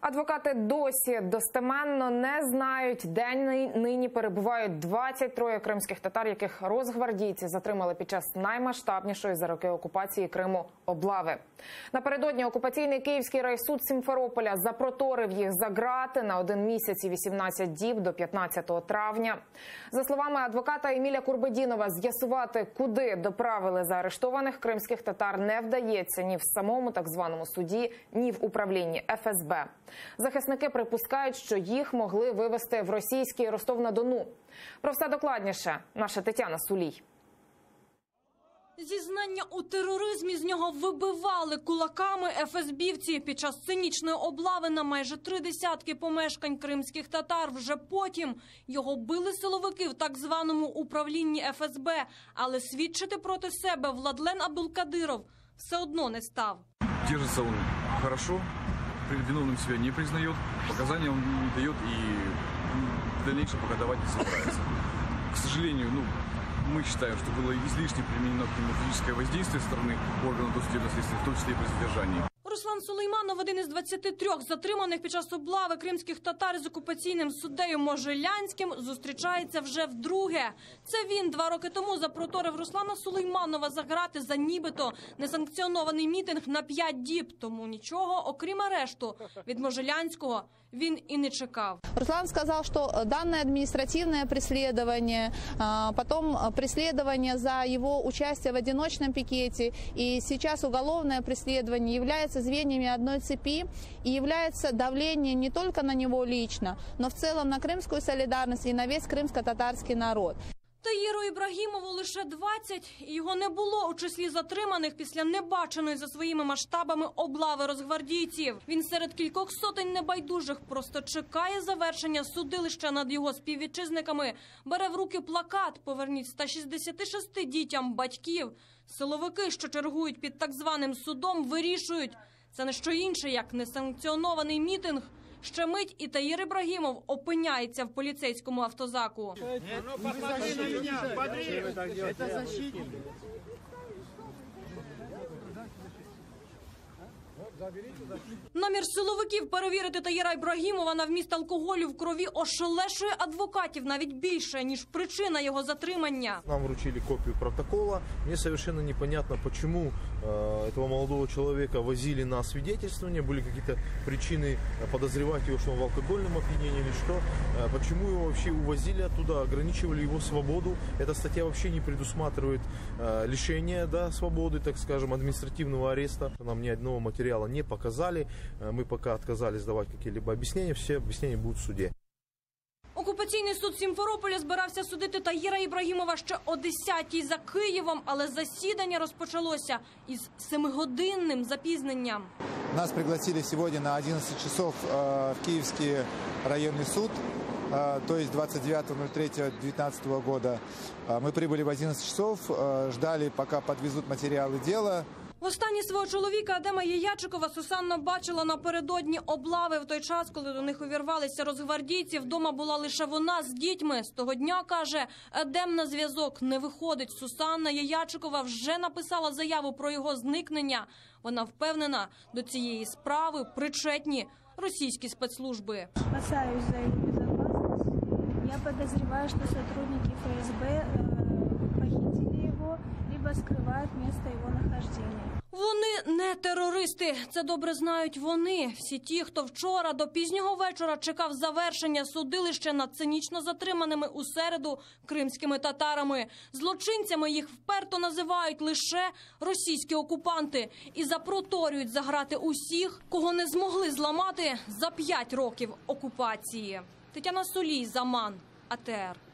Адвокати досі достеменно не знають, де нині перебувають 23 кримських татар, яких розгвардійці затримали під час наймасштабнішої за роки окупації Криму облави. Напередодні окупаційний київський райсуд Сімферополя запроторив їх за грати на один місяць і 18 діб до 15 травня. За словами адвоката Еміля Курбедінова, з'ясувати, куди доправили заарештованих кримських татар, не вдається ні в самому так званому суді, ні в управлінні ФСБ. Захисники припускають, що їх могли вивезти в російський Ростов на Дону. Про все докладніше наша Тетяна Сулій. Зізнання у тероризмі з нього вибивали кулаками ФСБівці під час цинічної облави на майже три десятки помешкань кримських татар. Вже потім його били силовики в так званому управлінні ФСБ, але свідчити проти себе Владлен Абдулкадиров все одно не став. Он хорошо, при- виновным себя не признает, показания он не дает и м, в дальнейшем пока не собирается. К сожалению, ну, мы считаем, что было излишне применено к нему физическое воздействие со стороны органов досудебного следствия, в том числе и при задержании. Руслан Сулейманов, один із 23 затриманих під час облави кримських татар з окупаційним суддею Можелянським, зустрічається вже вдруге. Це він два роки тому запроторив Руслана Сулейманова за грати за нібито несанкціонований мітинг на 5 діб. Тому нічого, окрім арешту, від Можелянського він і не чекав. Руслан сказал, что э, данное административное преследование, а, потом э, за его участие в одиночном пикете и сейчас уголовное преследование являются звеньями одной цепи и является давление не только на него лично, но в целом на крымскую солидарность и на весь крымско-татарский народ. Таїру Ібрагімову лише 20, і його не було у числі затриманих після небаченої за своїми масштабами облави розгвардійців. Він серед кількох сотень небайдужих просто чекає завершення судилища над його співвітчизниками. Бере в руки плакат «Поверніть 166 дітям батьків». Силовики, що чергують під так званим судом, вирішують. Це не що інше, як несанкціонований мітинг. Ще мить і Таїр Ібрагімов опиняється в поліцейському автозаку. Намір силовиків перевірити Таїра Ібрагімова на вміст алкоголю в крові ошелешує адвокатів навіть більше ніж причина його затримання. Нам вручили копию протокола. Мне совершенно непонятно, почему э, этого молодого человека возили на свидетельствование. Были какие-то причины э, подозревать его, что он в алкогольном опьянении или что. Э, почему его вообще увозили оттуда, ограничивали его свободу. Эта статья вообще не предусматривает э, лишение да, свободы, так скажем, административного ареста. Нам ни одного материала не показали. Э, мы пока отказались давать какие-либо объяснения. Все объяснения будут в суде. Окупаційний суд Сімферополя збирався судити Таїра Ібрагімова ще о 10-й за Києвом, але засідання розпочалося із семигодинним запізненням. Нас пригласили сегодня на 11 часов э, в Киевский районный суд, э, то есть 29.03.2019 года. Э, Мы прибыли в 11 часов, э, ждали, пока подвезут материалы дела. Востаннє свого чоловіка Адема Єячикова Сусанна бачила напередодні облави в той час, коли до них увірвалися розгвардійці. Вдома була лише вона з дітьми. З того дня каже, Едем на зв'язок не виходить. Сусанна Єячикова вже написала заяву про його зникнення. Вона впевнена, до цієї справи причетні російські спецслужби. опасаюсь за их безопасность. Я подозреваю, что сотрудники ФСБ э, похитили его, либо скрывают место его нахождения. Вони не терористи. Це добре знають вони. Всі ті, хто вчора до пізнього вечора чекав завершення судилища над цинічно затриманими у середу кримськими татарами. Злочинцями їх вперто називають лише російські окупанти і запроторюють заграти усіх, кого не змогли зламати за п'ять років окупації. Тетяна Солій, Заман, АТР.